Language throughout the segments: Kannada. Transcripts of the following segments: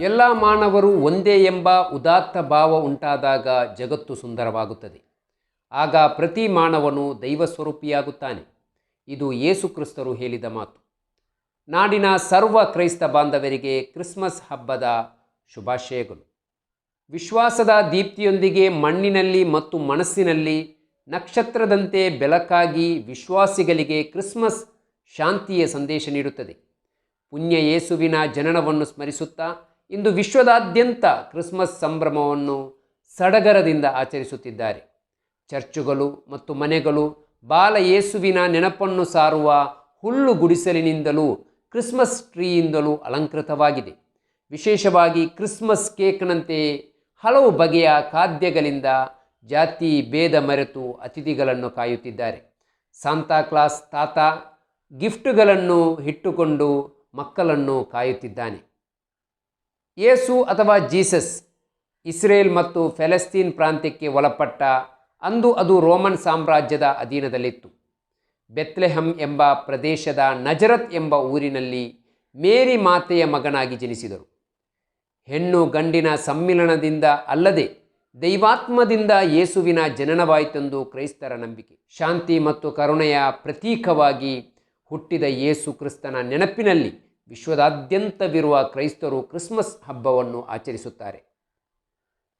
ಎಲ್ಲ ಮಾನವರು ಒಂದೇ ಎಂಬ ಉದಾತ್ತ ಭಾವ ಉಂಟಾದಾಗ ಜಗತ್ತು ಸುಂದರವಾಗುತ್ತದೆ. ಆಗ ಪ್ರತಿ ಮಾನವನು ದೈವ ಸ್ವರೂಪಿಯಾಗುತ್ತಾನೆ ಇದು ಯೇಸುಕ್ರಿಸ್ತರು ಹೇಳಿದ ಮಾತು. ನಾಡಿನ ಸರ್ವ ಕ್ರೈಸ್ತ ಬಾಂಧವರಿಗೆ ಕ್ರಿಸ್ಮಸ್ ಹಬ್ಬದ ಶುಭಾಶಯಗಳು. ವಿಶ್ವಾಸದ ದೀಪ್ತಿಯೊಂದಿಗೆ ಮಣ್ಣಿನಲ್ಲಿ ಮತ್ತು ಮನಸ್ಸಿನಲ್ಲಿ ನಕ್ಷತ್ರದಂತೆ ಬೆಳಕಾಗಿ ವಿಶ್ವಾಸಿಗಳಿಗೆ ಕ್ರಿಸ್ಮಸ್ ಶಾಂತಿಯ ಸಂದೇಶ ನೀಡುತ್ತದೆ. ಪುಣ್ಯ ಯೇಸುವಿನ ಜನನವನ್ನು ಸ್ಮರಿಸುತ್ತಾ ಇಂದು ವಿಶ್ವದಾದ್ಯಂತ ಕ್ರಿಸ್ಮಸ್ ಸಂಭ್ರಮವನ್ನು ಸಡಗರದಿಂದ ಆಚರಿಸುತ್ತಿದ್ದಾರೆ. ಚರ್ಚುಗಳು ಮತ್ತು ಮನೆಗಳು, ಬಾಲ ಯೇಸುವಿನ ನೆನಪನ್ನು ಸಾರುವ ಹುಲ್ಲು ಗುಡಿಸಲಿನಿಂದಲೂ ಕ್ರಿಸ್ಮಸ್ ಟ್ರೀಯಿಂದಲೂ ಅಲಂಕೃತವಾಗಿದೆ. ವಿಶೇಷವಾಗಿ ಕ್ರಿಸ್ಮಸ್ ಕೇಕ್ನಂತೆ ಹಲವು ಬಗೆಯ ಖಾದ್ಯಗಳಿಂದ ಜಾತಿ ಭೇದ ಮರೆತು ಅತಿಥಿಗಳನ್ನು ಕಾಯುತ್ತಿದ್ದಾರೆ. ಸಾಂತಾ ಕ್ಲಾಸ್ ತಾತ ಗಿಫ್ಟ್ಗಳನ್ನು ಇಟ್ಟುಕೊಂಡು ಮಕ್ಕಳನ್ನು ಕಾಯುತ್ತಿದ್ದಾನೆ. ಯೇಸು ಅಥವಾ ಜೀಸಸ್ ಇಸ್ರೇಲ್ ಮತ್ತು ಫೆಲೆಸ್ತೀನ್ ಪ್ರಾಂತ್ಯಕ್ಕೆ ಒಳಪಟ್ಟ ಅಂದು ಅದು ರೋಮನ್ ಸಾಮ್ರಾಜ್ಯದ ಅಧೀನದಲ್ಲಿತ್ತು. ಬೆತ್ಲೆಹಮ್ ಎಂಬ ಪ್ರದೇಶದ ನಜರತ್ ಎಂಬ ಊರಿನಲ್ಲಿ ಮೇರಿ ಮಾತೆಯ ಮಗನಾಗಿ ಜನಿಸಿದರು. ಹೆಣ್ಣು ಗಂಡಿನ ಸಮ್ಮಿಲನದಿಂದ ಅಲ್ಲದೆ ದೈವಾತ್ಮದಿಂದ ಯೇಸುವಿನ ಜನನವಾಯಿತೆಂದು ಕ್ರೈಸ್ತರ ನಂಬಿಕೆ. ಶಾಂತಿ ಮತ್ತು ಕರುಣೆಯ ಪ್ರತೀಕವಾಗಿ ಹುಟ್ಟಿದ ಯೇಸು ಕ್ರಿಸ್ತನ ನೆನಪಿನಲ್ಲಿ ವಿಶ್ವದಾದ್ಯಂತವಿರುವ ಕ್ರೈಸ್ತರು ಕ್ರಿಸ್ಮಸ್ ಹಬ್ಬವನ್ನು ಆಚರಿಸುತ್ತಾರೆ.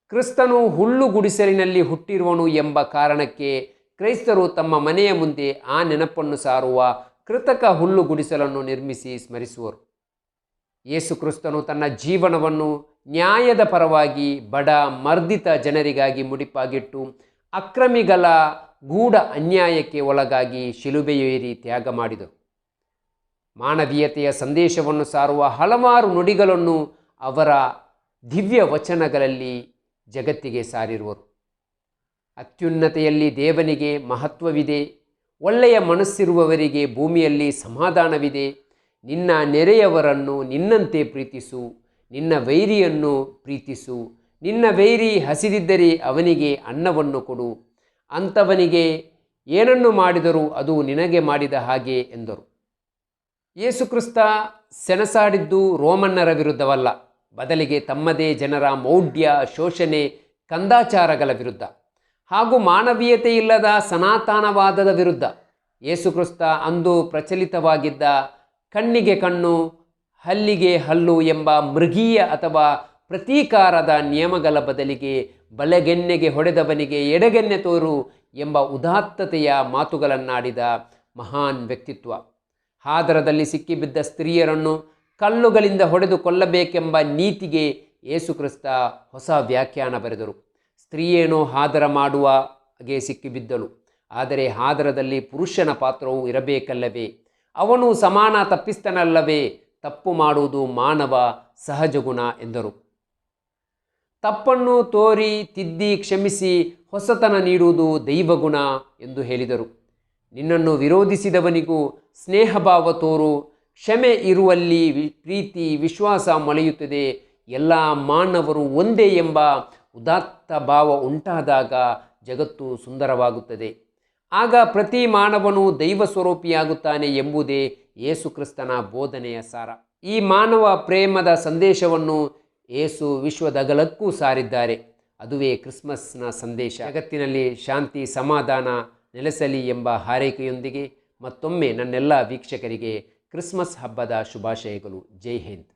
ಕ್ರಿಸ್ತನು ಹುಲ್ಲು ಗುಡಿಸಲಿನಲ್ಲಿ ಹುಟ್ಟಿರುವನು ಎಂಬ ಕಾರಣಕ್ಕೆ ಕ್ರೈಸ್ತರು ತಮ್ಮ ಮನೆಯ ಮುಂದೆ ಆ ನೆನಪನ್ನು ಸಾರುವ ಕೃತಕ ಹುಲ್ಲು ಗುಡಿಸಲನ್ನು ನಿರ್ಮಿಸಿ ಸ್ಮರಿಸುವರು. ಯೇಸು ಕ್ರಿಸ್ತನು ತನ್ನ ಜೀವನವನ್ನು ನ್ಯಾಯದ ಪರವಾಗಿ ಬಡ ಮರ್ದಿತ ಜನರಿಗಾಗಿ ಮುಡಿಪಾಗಿಟ್ಟು ಅಕ್ರಮಿಗಳ ಗೂಢ ಅನ್ಯಾಯಕ್ಕೆ ಒಳಗಾಗಿ ಶಿಲುಬೆಯೇರಿ ತ್ಯಾಗ ಮಾಡಿದರು ಮಾನವೀಯತೆಯ ಸಂದೇಶವನ್ನು ಸಾರುವ ಹಲವಾರು ನುಡಿಗಳನ್ನು ಅವರ ದಿವ್ಯ ವಚನಗಳಲ್ಲಿ ಜಗತ್ತಿಗೆ ಸಾರಿರುವರು. ಅತ್ಯುನ್ನತೆಯಲ್ಲಿ ದೇವನಿಗೆ ಮಹತ್ವವಿದೆ, ಒಳ್ಳೆಯ ಮನಸ್ಸಿರುವವರಿಗೆ ಭೂಮಿಯಲ್ಲಿ ಸಮಾಧಾನವಿದೆ. ನಿನ್ನ ನೆರೆಯವರನ್ನು ನಿನ್ನಂತೆ ಪ್ರೀತಿಸು, ನಿನ್ನ ವೈರಿಯನ್ನು ಪ್ರೀತಿಸು. ನಿನ್ನ ವೈರಿ ಹಸಿದಿದ್ದರೆ ಅವನಿಗೆ ಅನ್ನವನ್ನು ಕೊಡು. ಅಂಥವನಿಗೆ ಏನನ್ನು ಮಾಡಿದರೂ ಅದು ನಿನಗೆ ಮಾಡಿದ ಹಾಗೆ ಎಂದರು. ಯೇಸುಕ್ರಿಸ್ತ ಸೆಣಸಾಡಿದ್ದು ರೋಮನ್ನರ ವಿರುದ್ಧವಲ್ಲ. ಬದಲಿಗೆ ತಮ್ಮದೇ ಜನರ ಮೌಢ್ಯ, ಶೋಷಣೆ, ಕಂದಾಚಾರಗಳ ವಿರುದ್ಧ. ಹಾಗೂ ಮಾನವೀಯತೆ ಇಲ್ಲದ ಸನಾತನವಾದದ ವಿರುದ್ಧ. ಯೇಸುಕ್ರಿಸ್ತ ಅಂದು ಪ್ರಚಲಿತವಾಗಿದ್ದ ಕಣ್ಣಿಗೆ ಕಣ್ಣು, ಹಲ್ಲಿಗೆ ಹಲ್ಲು ಎಂಬ ಮೃಗೀಯ ಅಥವಾ ಪ್ರತೀಕಾರದ ನಿಯಮಗಳ ಬದಲಿಗೆ ಬಲೆಗೆನ್ನೆಗೆ ಹೊಡೆದವನಿಗೆ ಎಡಗೆನ್ನೆ ತೋರು ಎಂಬ ಉದಾತ್ತತೆಯ ಮಾತುಗಳನ್ನಾಡಿದ ಮಹಾನ್ ವ್ಯಕ್ತಿತ್ವ. ಹಾದರದಲ್ಲಿ ಸಿಕ್ಕಿಬಿದ್ದ ಸ್ತ್ರೀಯರನ್ನು ಕಲ್ಲುಗಳಿಂದ ಹೊಡೆದು ಕೊಲ್ಲಬೇಕೆಂಬ ನೀತಿಗೆ ಯೇಸುಕ್ರಿಸ್ತ ಹೊಸ ವ್ಯಾಖ್ಯಾನ ಬರೆದರು. ಸ್ತ್ರೀಯೇನೋ ಹಾದರ ಮಾಡುವ ಹಾಗೆ ಸಿಕ್ಕಿಬಿದ್ದಳು ಆದರೆ ಹಾದರದಲ್ಲಿ ಪುರುಷನ ಪಾತ್ರವು ಇರಬೇಕಲ್ಲವೇ? ಅವನು ಸಮಾನ ತಪ್ಪಿಸ್ತನಲ್ಲವೇ? ತಪ್ಪು ಮಾಡುವುದು ಮಾನವ ಸಹಜ ಗುಣ ಎಂದರು. ತಪ್ಪನ್ನು ತೋರಿ ತಿದ್ದಿ ಕ್ಷಮಿಸಿ ಹೊಸತನ ನೀಡುವುದು ದೈವಗುಣ ಎಂದು ಹೇಳಿದರು. ನಿನ್ನನ್ನು ವಿರೋಧಿಸಿದವನಿಗೂ ಸ್ನೇಹಭಾವ ತೋರು. ಕ್ಷಮೆ ಇರುವಲ್ಲಿ ಪ್ರೀತಿ, ವಿಶ್ವಾಸ ಮೊಳೆಯುತ್ತದೆ. ಎಲ್ಲ ಮಾನವರು ಒಂದೇ ಎಂಬ ಉದಾತ್ತ ಭಾವ ಉಂಟಾದಾಗ ಜಗತ್ತು ಸುಂದರವಾಗುತ್ತದೆ. ಆಗ ಪ್ರತಿ ಮಾನವನು ದೈವ ಸ್ವರೂಪಿಯಾಗುತ್ತಾನೆ ಎಂಬುದೇ ಯೇಸುಕ್ರಿಸ್ತನ ಬೋಧನೆಯ ಸಾರ. ಈ ಮಾನವ ಪ್ರೇಮದ ಸಂದೇಶವನ್ನು ಏಸು ವಿಶ್ವದಗಲಕ್ಕೂ ಸಾರಿದ್ದಾರೆ. ಅದುವೇ ಕ್ರಿಸ್ಮಸ್ನ ಸಂದೇಶ. ಜಗತ್ತಿನಲ್ಲಿ ಶಾಂತಿ, ಸಮಾಧಾನ ನೆಲೆಸಲಿ ಎಂಬ ಹಾರೈಕೆಯೊಂದಿಗೆ ಮತ್ತೊಮ್ಮೆ ನನ್ನೆಲ್ಲ ವೀಕ್ಷಕರಿಗೆ ಕ್ರಿಸ್ಮಸ್ ಹಬ್ಬದ ಶುಭಾಶಯಗಳು. ಜೈ ಹಿಂದ್.